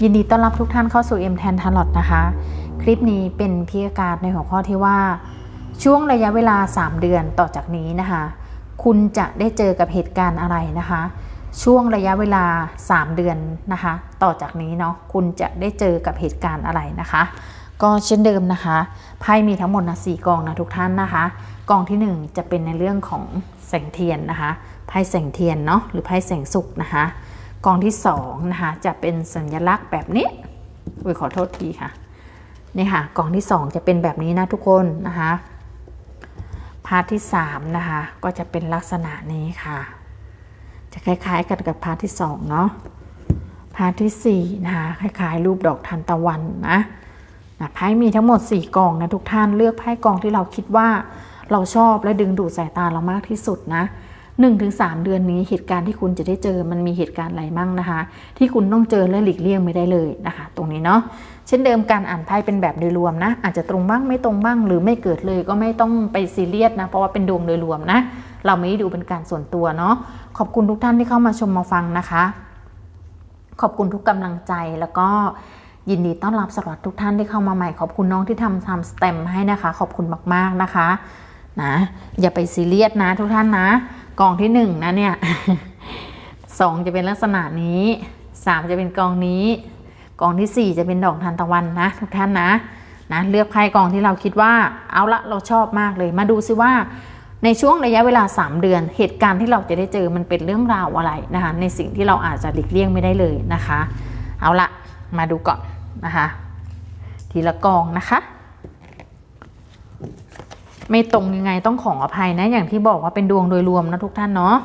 ยินดีต้อนรับทุกท่านเข้าสู่ M แทนทาร์ลอตนะคะ คลิปนี้เป็นพิธีการในหัวข้อที่ว่า ช่วงระยะเวลา 3 เดือนต่อจากนี้นะคะ คุณจะได้เจอกับเหตุการณ์อะไรนะคะ ช่วงระยะเวลา 3 เดือนนะคะ ต่อจากนี้เนาะคุณจะได้เจอกับเหตุการณ์อะไรนะคะ ก็เช่นเดิมนะคะไพ่มีทั้งหมดนะสี่กองนะทุกท่านนะคะ กองที่ 1 จะเป็นในเรื่องของแสงเทียนนะคะไพ่แสงเทียนเนาะหรือไพ่แสงสุกนะคะ กองที่2นะคะจะเป็นสัญลักษณ์แบบนี้อุ้ยขอโทษทีค่ะนี่ค่ะกองที่ 2 จะเป็นแบบนี้นะทุกคนนะคะพาร์ทที่3นะคะก็จะเป็นลักษณะนี้ค่ะ จะคล้ายๆกันกับพาร์ทที่2เนาะพาร์ทที่4นะคะคล้ายๆ รูปดอกทานตะวันนะนะไพ่มีทั้งหมด 4กองนะทุกท่านเลือกไพ่กองที่เราคิดว่าเราชอบและดึงดูดสายตาเรามากที่สุดนะ 1-3 เดือนนี้เหตุการณ์ที่คุณจะได้เจอมันมีเหตุการณ์อะไรมั่งนะคะ ที่คุณต้องเจอและหลีกเลี่ยงไม่ได้เลยนะคะ ตรงนี้เนาะเช่นเดิมการอ่านไพ่เป็นแบบโดยรวมนะ อาจจะตรงบ้างไม่ตรงบ้างหรือไม่เกิดเลยก็ไม่ต้องไปซีเรียสนะ เพราะว่าเป็นดวงโดยรวมนะ เราไม่ได้ดูเป็นการส่วนตัวเนาะขอบคุณทุกท่านที่เข้ามาชมมาฟังนะคะ ขอบคุณทุกกำลังใจแล้วก็ยินดีต้อนรับสำหรับทุกท่านที่เข้ามาใหม่ ขอบคุณน้องที่ทำทำสเต็มให้นะคะ ขอบคุณมากๆนะคะนะอย่าไปซีเรียสนะทุกท่านนะ กองที่หนึ่งนะเนี่ยสองจะเป็นลักษณะนี้สามจะเป็นกองนี้ กองที่สี่จะเป็นดอกทานตะวันนะ ทุกท่านนะนะเลือกไพ่กองที่เราคิดว่าเอาละเราชอบมากเลย มาดูซิว่าในช่วงระยะเวลา 3 เดือน เหตุการณ์ที่เราจะได้เจอมันเป็นเรื่องราวอะไรนะคะในสิ่งที่เราอาจจะหลีกเลี่ยงไม่ได้เลยนะคะ เอาละมาดูก่อนนะคะ ทีละกองนะคะ ไม่ตรงยังไงต้องขออภัยนะอย่างที่บอกว่าเป็นดวงโดยรวมนะทุกท่านเนาะ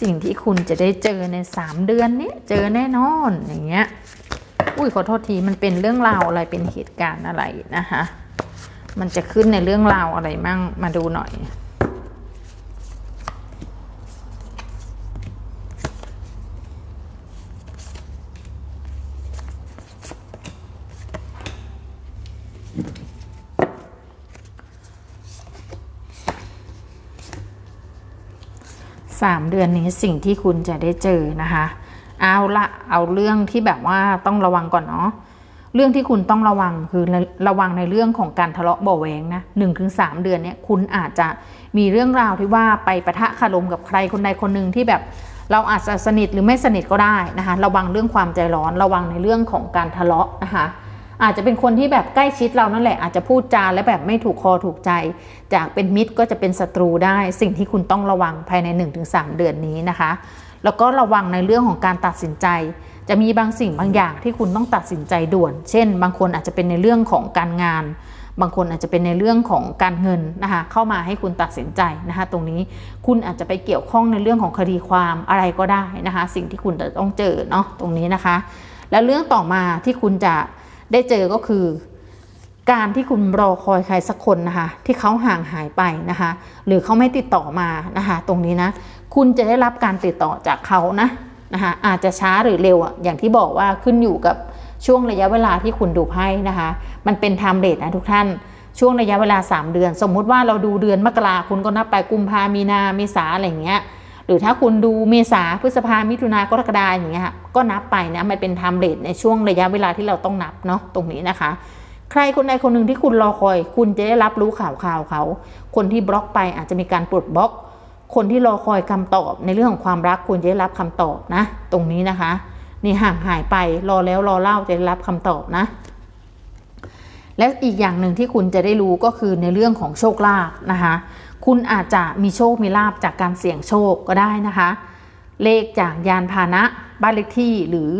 สิ่งที่คุณจะได้เจอใน3เดือนนี้เจอแน่นอนอย่างเงี้ย อุ้ยขอโทษทีมันเป็นเรื่องราวอะไรเป็นเหตุการณ์อะไรนะคะ มันจะขึ้นในเรื่องราวอะไรมั่งมาดูหน่อย สามเดือนนี้สิ่งที่คุณจะได้เจอนะคะเอาละเอาเรื่องที่แบบว่าต้องระวังก่อนเนาะเรื่องที่คุณต้องระวังคือระวังในเรื่องของการทะเลาะเบาแวงนะหนึ่งถึงสามเดือนเนี้ยคุณอาจจะมีเรื่องราวที่ว่าไปประทะคารมกับใครคนใดคนหนึ่งที่แบบเราอาจจะสนิทหรือไม่สนิทก็ได้นะคะ ระวังเรื่องความใจร้อน ระวังในเรื่องของการทะเลาะนะคะ อาจจะเป็นคนที่แบบใกล้ชิดเรานั่นแหละ อาจจะพูดจาและแบบไม่ถูกคอถูกใจ จากเป็นมิตรก็จะเป็นศัตรูได้ สิ่งที่คุณต้องระวังภายใน 1-3 เดือนนี้นะคะ แล้วก็ระวังในเรื่องของการตัดสินใจ จะมีบางสิ่งบางอย่างที่คุณต้องตัดสินใจด่วน เช่น บางคนอาจจะเป็นในเรื่องของการงาน บางคนอาจจะเป็นในเรื่องของการเงินนะคะเข้ามาให้คุณตัดสินใจนะคะ ตรงนี้คุณอาจจะไปเกี่ยวข้องในเรื่องของคดีความอะไรก็ได้นะคะ สิ่งที่คุณจะต้องเจอเนาะตรงนี้นะคะ แล้วเรื่องต่อมาที่คุณจะ ได้เจอก็คือ การที่คุณรอคอยใครสักคนนะคะ ที่เขาห่างหายไปนะคะ หรือเขาไม่ติดต่อมานะคะ ตรงนี้นะ คุณจะได้รับการติดต่อจากเขานะนะคะอาจจะช้าหรือเร็วอะอย่างที่บอกว่าขึ้นอยู่กับช่วงระยะเวลาที่คุณดูไพ่นะคะ มันเป็นไทม์เรทนะทุกท่านช่วงระยะเวลา 3 เดือน สมมุติว่าเราดูเดือนมกราคุณก็นับไปกุมภามีนาเมษาอะไรอย่างเงี้ย หรือถ้าคุณดูเมษาพฤษภามิถุนากรกฎาอย่างเงี้ยค่ะก็นับไปนะมันเป็นไทม์เรทในช่วงระยะเวลาที่เราต้องนับเนาะตรงนี้นะคะ ใครคนใดคนหนึ่งที่คุณรอคอย คุณจะได้รับรู้ข่าวข่าวเขา คนที่บล็อกไปอาจจะมีการปลดบล็อก คนที่รอคอยคำตอบในเรื่องของความรักคุณจะได้รับคำตอบนะ ตรงนี้นะคะ นี่ห่างหายไปรอแล้วรอเล่าจะได้รับคำตอบนะและอีกอย่างหนึ่งที่คุณจะได้รู้ก็คือในเรื่องของโชคลาภนะคะ คุณอาจจะมีโชคมีลาภจากการเสี่ยงโชคก็ได้นะคะ เลขจากยานพาหนะ บ้านเลขที่หรือ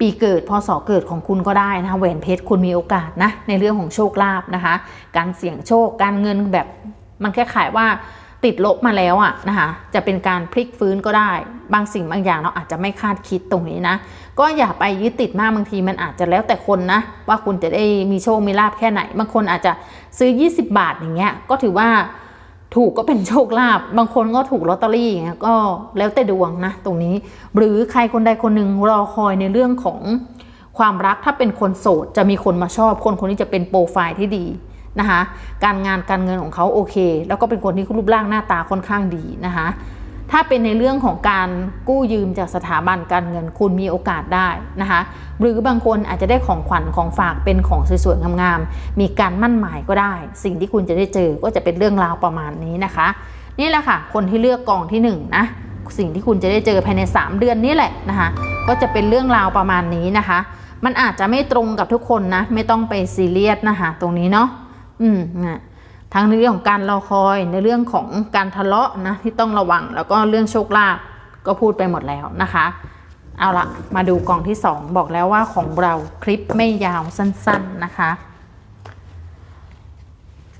ปีเกิดพศเกิดของคุณก็ได้นะคะแหวนเพชรคุณมีโอกาสนะในเรื่องของโชคลาภนะคะ การเสี่ยงโชคการเงินแบบมันแค่ขายว่าติดลบมาแล้วอะนะคะจะเป็นการพลิกฟื้นก็ได้ บางสิ่งบางอย่างเราอาจจะไม่คาดคิดตรงนี้นะ ก็อย่าไปยึดติดมากบางทีมันอาจจะแล้วแต่คนนะ ว่าคุณจะได้มีโชคมีลาภแค่ไหนบางคนอาจจะซื้อ 20 บาทอย่างเงี้ยก็ถือว่า ถูกก็เป็นโชคลาภบางคนก็ถูกลอตเตอรี่อย่างเงี้ยก็แล้วแต่ดวงนะตรงนี้ หรือใครคนใดคนหนึ่งรอคอยในเรื่องของความรักถ้าเป็นคนโสดจะมีคนมาชอบ คนคนนี้จะเป็นโปรไฟล์ที่ดีนะคะการงานการเงินของเขาโอเค แล้วก็เป็นคนที่รูปร่างหน้าตาค่อนข้างดีนะคะ ถ้าเป็นในเรื่องของการกู้ยืมจากสถาบันการเงินคุณมีโอกาสได้นะคะ หรือบางคนอาจจะได้ของขวัญของฝากเป็นของสวยๆงามๆมีการมั่นหมายก็ได้ สิ่งที่คุณจะได้เจอก็จะเป็นเรื่องราวประมาณนี้นะคะ นี่แหละค่ะ คนที่เลือกกองที่หนึ่งนะสิ่งที่คุณจะได้เจอภายใน 3 เดือนนี้แหละนะคะก็จะเป็นเรื่องราวประมาณนี้นะคะ มันอาจจะไม่ตรงกับทุกคนนะ ไม่ต้องไปซีเรียสนะคะตรงนี้เนาะอืมนะ ทั้งในเรื่องของการรอคอยในเรื่องของการทะเลาะนะที่ต้องระวังแล้วก็เรื่องโชคลาภก็พูดไปหมดแล้วนะคะ เอาละมาดูกล่องที่ 2 บอกแล้วว่าของเราคลิปไม่ยาวสั้น ๆนะคะ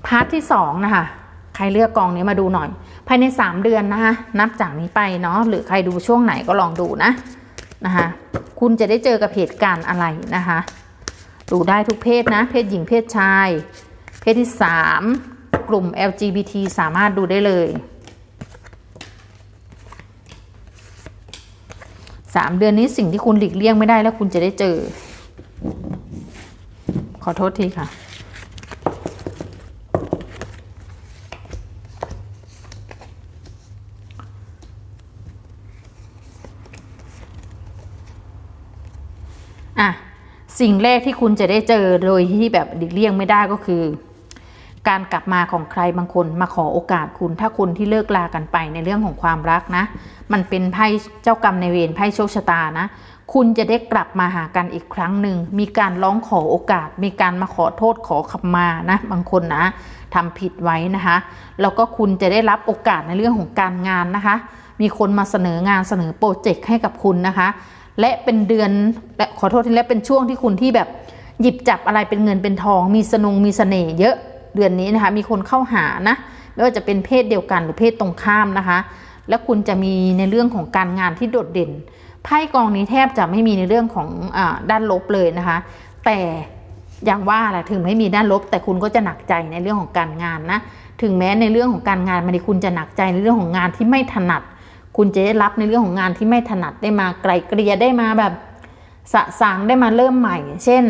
พาร์ทที่2นะคะใครเลือกกองนี้มาดูหน่อย ภายใน 3 เดือนนะคะนับจากนี้ไปเนาะหรือใครดูช่วงไหนก็ลองดูนะนะคะคุณจะได้เจอกับเหตุการณ์อะไรนะคะดูได้ทุกเพศนะ เพศหญิงเพศชาย เพศที่ 3 กลุ่ม LGBT สามารถดูได้เลยสามเดือนนี้สิ่งที่คุณหลีกเลี่ยงไม่ได้แล้วคุณจะได้เจอ ขอโทษทีค่ะอะสิ่งแรกที่คุณจะได้เจอโดยที่แบบหลีกเลี่ยงไม่ได้ก็คือ การกลับมาของใครบางคนมาขอโอกาสคุณ ถ้าคนที่เลิกลากันไปในเรื่องของความรักนะ มันเป็นไพ่เจ้ากรรมในเวรไพ่โชคชะตานะ คุณจะได้กลับมาหากันอีกครั้งหนึ่ง มีการร้องขอโอกาส มีการมาขอโทษขอขมานะ บางคนนะทำผิดไว้นะคะ แล้วก็คุณจะได้รับโอกาสในเรื่องของการงานนะคะ มีคนมาเสนองานเสนอโปรเจกต์ให้กับคุณนะคะ และเป็นเดือนและขอโทษที่และเป็นช่วงที่คุณที่แบบหยิบจับอะไรเป็นเงินเป็นทอง มีสนงมีเสน่ห์เยอะ เดือนนี้นะคะ มีคนเข้าหานะไม่ว่าจะเป็นเพศเดียวกันหรือเพศตรงข้ามนะคะ แล้วคุณจะมีในเรื่องของการงานที่โดดเด่นไพ่กองนี้แทบจะไม่มีในเรื่องของอด้านลบเลยนะคะ แต่อย่างว่าแหละถึงไม่มีด้านลบ แต่คุณก็จะหนักใจในเรื่องของการงานนะถึงแม้ในเรื่องของการงานมันคุณจะหนักใจในเรื่องของงานที่ไม่ถนัด คุณจะได้รับในเรื่องของงานที่ไม่ถนัดได้มาไกลเกลี่ยได้มาแบบ สะสางได้มาเริ่มใหม่ เช่น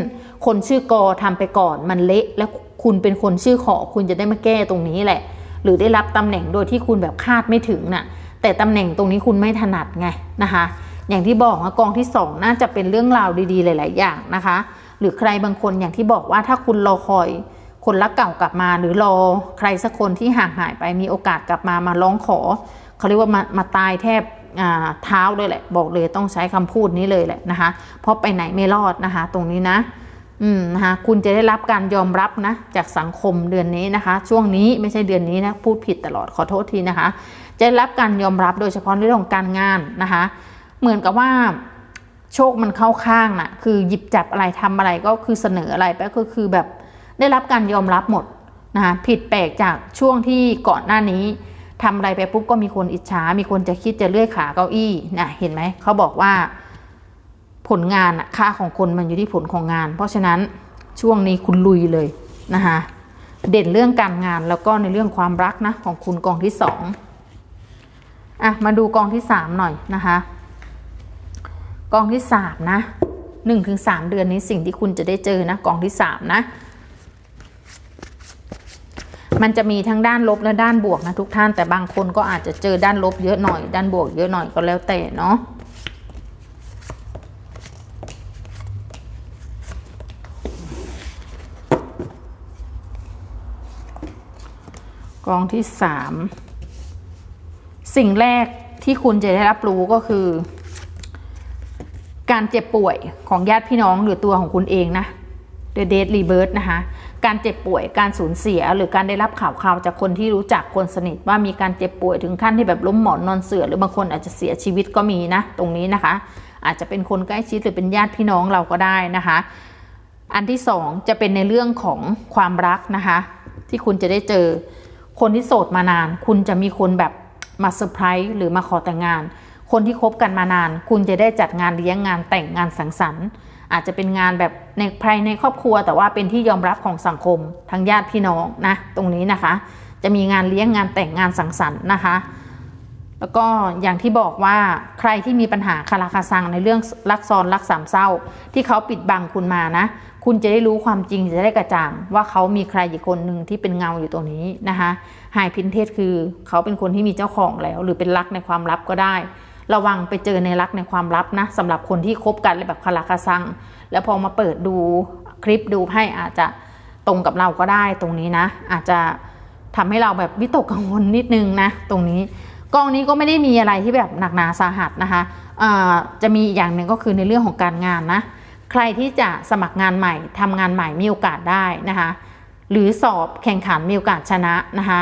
คนชื่อกอทำไปก่อนมันเละแล้วคุณเป็นคนชื่อขอคุณจะได้มาแก้ตรงนี้แหละ หรือได้รับตำแหน่งโดยที่คุณแบบคาดไม่ถึงน่ะแต่ตำแหน่งตรงนี้คุณไม่ถนัดไงนะคะ อย่างที่บอกว่ากองที่สองน่าจะเป็นเรื่องราวดีๆ หลาย ๆ อย่างนะคะ หรือใครบางคนอย่างที่บอกว่าถ้าคุณรอคอย คนรักเก่ากลับมา หรือรอใครสักคนที่ห่างหายไปมีโอกาสกลับมามาร้องขอเขาเรียกว่ามามาตายแทบ เท้าเลยแหละ บอกเลยต้องใช้คำพูดนี้เลยแหละนะคะ เพราะไปไหนไม่รอดนะคะ ตรงนี้นะอืมนะคะคุณจะได้รับการยอมรับนะจากสังคมเดือนนี้นะคะ ช่วงนี้ไม่ใช่เดือนนี้นะพูดผิดตลอดขอโทษทีนะคะ จะได้รับการยอมรับโดยเฉพาะในเรื่องของการงานนะคะ เหมือนกับว่าโชคมันเข้าข้างนะ่ะคือหยิบจับอะไรทำอะไรก็คือเสนออะไรไปก็คือแบบได้รับการยอมรับหมดนะคะผิดแปลกจากช่วงที่ก่อนหน้านี้ ทำอะไรไปปุ๊บก็มีคนอิจฉา มีคนจะคิดจะเลื่อยขาเก้าอี้นะเห็นไหมเขาบอกว่า ผลงานค่าของคนมันอยู่ที่ผลของงาน เพราะฉะนั้นช่วงนี้คุณลุยเลยนะคะเด่นเรื่องการงานแล้วก็ในเรื่องความรักนะของคุณกองที่สองอะมาดูกองที่สามหน่อยนะคะกองที่สามนะหนึ่งถึงสามเดือนนี้สิ่งที่คุณจะได้เจอนะกองที่สามนะ มันจะมีทั้งด้านลบและด้านบวกนะทุกท่าน แต่บางคนก็อาจจะเจอด้านลบเยอะหน่อย ด้านบวกเยอะหน่อยก็แล้วแต่เนาะกองที่สามสิ่งแรกที่คุณจะได้รับรู้ก็คือ การเจ็บป่วยของญาติพี่น้องหรือตัวของคุณเองนะ The Dead Rebirth นะคะ การเจ็บป่วยการสูญเสีย หรือการได้รับข่าวข่าวจากคนที่รู้จักคนสนิทว่ามีการเจ็บป่วยถึงขั้นที่แบบล้มหมอนนอนเสือหรือบางคนอาจจะเสียชีวิตก็มีนะ ตรงนี้นะคะ อาจจะเป็นคนใกล้ชิดหรือเป็นญาติพี่น้องเราก็ได้นะคะ อันที่สองจะเป็นในเรื่องของความรักนะคะ ที่คุณจะได้เจอคนที่โสดมานาน คุณจะมีคนแบบมาเซอร์ไพรส์หรือมาขอแต่งงาน คนที่คบกันมานาน คุณจะได้จัดงานเลี้ยงงานแต่งงานสังสรรค์ อาจจะเป็นงานแบบในภายในครอบครัว แต่ว่าเป็นที่ยอมรับของสังคมทั้งญาติพี่น้องนะตรงนี้นะคะ จะมีงานเลี้ยงงานแต่งงานสังสรรค์นะคะ แล้วก็อย่างที่บอกว่าใครที่มีปัญหาคาราคาซังในเรื่องรักซ้อนรักสามเศร้า ที่เขาปิดบังคุณมานะ คุณจะได้รู้ความจริงจะได้กระจ่าง ว่าเขามีใครอีกคนหนึ่งที่เป็นเงาอยู่ตรงนี้นะคะไฮพินเทสคือเขาเป็นคนที่มีเจ้าของแล้ว หรือเป็นรักในความลับก็ได้ ระวังไปเจอในรักในความลับนะสำหรับคนที่คบกันแบบคาราคาซัง แล้วพอมาเปิดดูคลิปดูให้อาจจะตรงกับเราก็ได้ตรงนี้นะ อาจจะทำให้เราแบบวิตกกังวลนิดนึงนะตรงนี้กองนี้ก็ไม่ได้มีอะไรที่แบบหนักหนาสาหัสนะคะจะมีอีกอย่างหนึ่งก็คือในเรื่องของการงานนะ ใครที่จะสมัครงานใหม่ทำงานใหม่มีโอกาสได้นะคะ หรือสอบแข่งขันมีโอกาสชนะนะคะ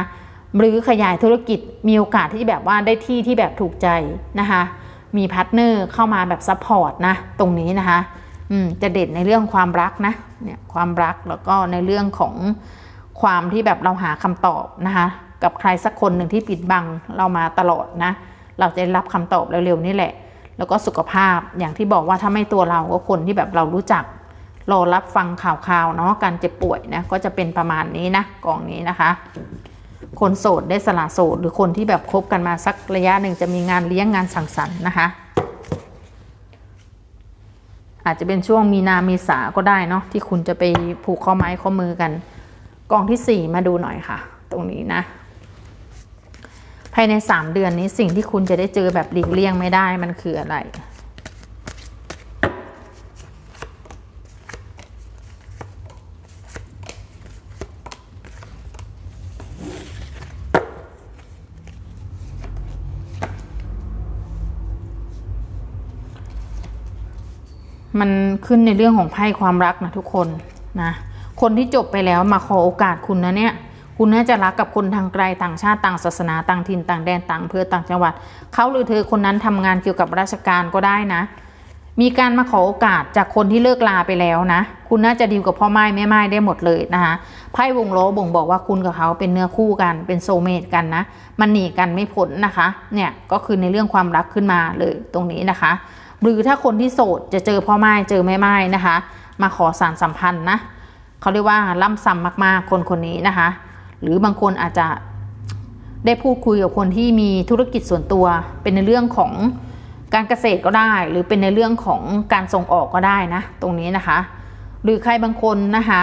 หรือขยายธุรกิจมีโอกาสที่แบบว่าได้ที่ที่แบบถูกใจนะคะมีพาร์ทเนอร์เข้ามาแบบซัพพอร์ตนะตรงนี้นะคะอืมจะเด่นในเรื่องความรักนะเนี่ยความรักแล้วก็ในเรื่องของความที่แบบเราหาคำตอบนะคะกับใครสักคนหนึ่งที่ปิดบังเรามาตลอดนะเราจะได้รับคำตอบเร็วๆนี่แหละ แล้วก็สุขภาพอย่างที่บอกว่าถ้าไม่ตัวเราก็คนที่แบบเรารู้จักรอรับฟังข่าวๆเนาะการเจ็บป่วยนะก็จะเป็นประมาณนี้นะกองนี้นะคะ คนโสดได้สละโสด หรือคนที่แบบคบกันมาสักระยะหนึ่งจะมีงานเลี้ยงงานสังสรรค์นะคะ อาจจะเป็นช่วงมีนาเมษาก็ได้เนาะที่คุณจะไปผูกข้อไม้ข้อมือกันกองที่สี่มาดูหน่อยค่ะ ตรงนี้นะ ภายในสามเดือนนี้สิ่งที่คุณจะได้เจอแบบหลีกเลี่ยงไม่ได้มันคืออะไร มันขึ้นในเรื่องของไพ่ความรักนะทุกคนนะคนที่จบไปแล้วมาขอโอกาสคุณนะเนี่ยคุณน่าจะรักกับคนทางไกลต่างชาติต่างศาสนาต่างถิ่นต่างแดนต่างอำเภอต่างจังหวัดเขาหรือเธอคนนั้นทำงานเกี่ยวกับราชการก็ได้นะ มีการมาขอโอกาสจากคนที่เลิกลาไปแล้วนะ คุณน่าจะดีลกับพ่อไม้แม่ไม้ได้หมดเลยนะคะไพ่วงล้อบ่งบอกว่าคุณกับเขาเป็นเนื้อคู่กันเป็นโซเมตกันนะ มันหนีกันไม่พ้นนะคะ เนี่ยก็คือในเรื่องความรักขึ้นมาเลยตรงนี้นะคะ หรือถ้าคนที่โสดจะเจอพ่อไม้เจอแม่ไม้นะคะ มาขอสารสัมพันธ์นะเขาเรียกว่าล่ำซ้ำมากๆคนคนนี้นะคะ หรือบางคนอาจจะได้พูดคุยกับคนที่มีธุรกิจส่วนตัว เป็นในเรื่องของการเกษตรก็ได้ หรือเป็นในเรื่องของการส่งออกก็ได้นะ ตรงนี้นะคะ หรือใครบางคนนะคะ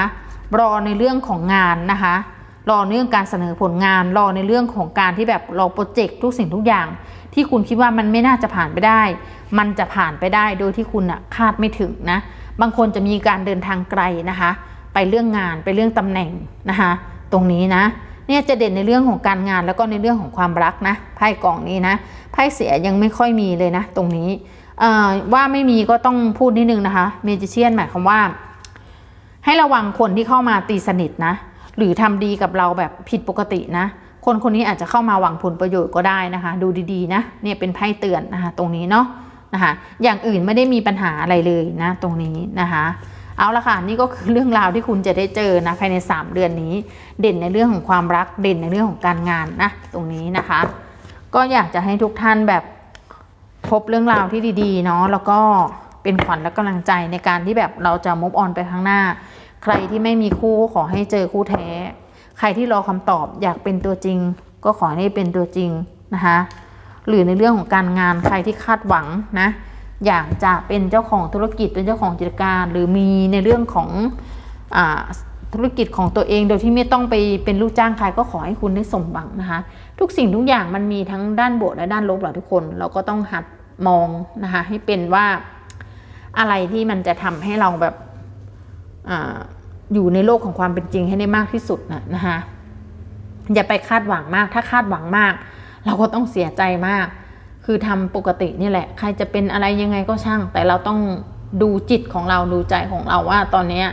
รอในเรื่องของงานนะคะ รอเรื่องการเสนอผลงาน รอในเรื่องของการที่แบบรอโปรเจกต์ทุกสิ่งทุกอย่าง ที่คุณคิดว่ามันไม่น่าจะผ่านไปได้ มันจะผ่านไปได้โดยที่คุณอะคาดไม่ถึงนะ บางคนจะมีการเดินทางไกลนะคะ ไปเรื่องงานไปเรื่องตำแหน่งนะคะ ตรงนี้นะเนี่ยจะเด่นในเรื่องของการงานแล้วก็ในเรื่องของความรักนะไพ่กล่องนี้นะไพ่เสียยังไม่ค่อยมีเลยนะ ตรงนี้ว่าไม่มีก็ต้องพูดนิดนึงนะคะเมจิเชียนหมายความว่า ให้ระวังคนที่เข้ามาตีสนิทนะ หรือทำดีกับเราแบบผิดปกตินะ คนคนนี้อาจจะเข้ามาหวังผลประโยชน์ก็ได้นะคะ ดูดีๆนะเนี่ยเป็นไพ่เตือนนะคะตรงนี้เนาะนะคะอย่างอื่นไม่ได้มีปัญหาอะไรเลยนะตรงนี้นะคะเอาละค่ะนี่ก็คือเรื่องราวที่คุณจะได้เจอนะภายใน 3 เดือนนี้ เด่นในเรื่องของความรักเด่นในเรื่องของการงานนะตรงนี้นะคะ ก็อยากจะให้ทุกท่านแบบพบเรื่องราวที่ดีๆเนาะแล้วก็เป็นขวัญและกำลังใจในการที่แบบเราจะมุฟออนไปข้างหน้า ใครที่ไม่มีคู่ขอให้เจอคู่แท้ ใครที่รอคำตอบอยากเป็นตัวจริง ก็ขอให้เป็นตัวจริงนะคะหรือในเรื่องของการงานใครที่คาดหวังนะอยากจะเป็นเจ้าของธุรกิจเป็นเจ้าของกิจการ หรือมีในเรื่องของอธุรกิจของตัวเองโดยที่ไม่ต้องไปเป็นลูกจ้างใครก็ขอให้คุณได้สมหวังนะคะ ทุกสิ่งทุกอย่างมันมีทั้งด้านบวกและด้านลบแหละทุกคน เราก็ต้องหัดมองนะคะให้เป็นว่าอะไรที่มันจะทำให้เราแบบ อยู่ในโลกของความเป็นจริงให้ได้มากที่สุดนะนะคะอย่าไปคาดหวังมาก ถ้าคาดหวังมาก เราก็ต้องเสียใจมาก คือทำปกตินี่แหละ ใครจะเป็นอะไรยังไงก็ช่าง แต่เราต้องดูจิตของเราดูใจของเราว่าตอนนี้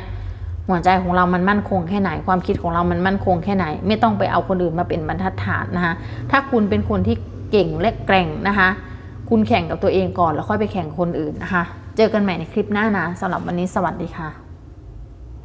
หัวใจของเรามันมั่นคงแค่ไหน ความคิดของเรามันมั่นคงแค่ไหน ไม่ต้องไปเอาคนอื่นมาเป็นบรรทัดฐานนะคะถ้าคุณเป็นคนที่เก่งและแกร่งนะคะ คุณแข่งกับตัวเองก่อนแล้วค่อยไปแข่งคนอื่นนะคะ เจอกันใหม่ในคลิปหน้านะสำหรับวันนี้สวัสดีค่ะ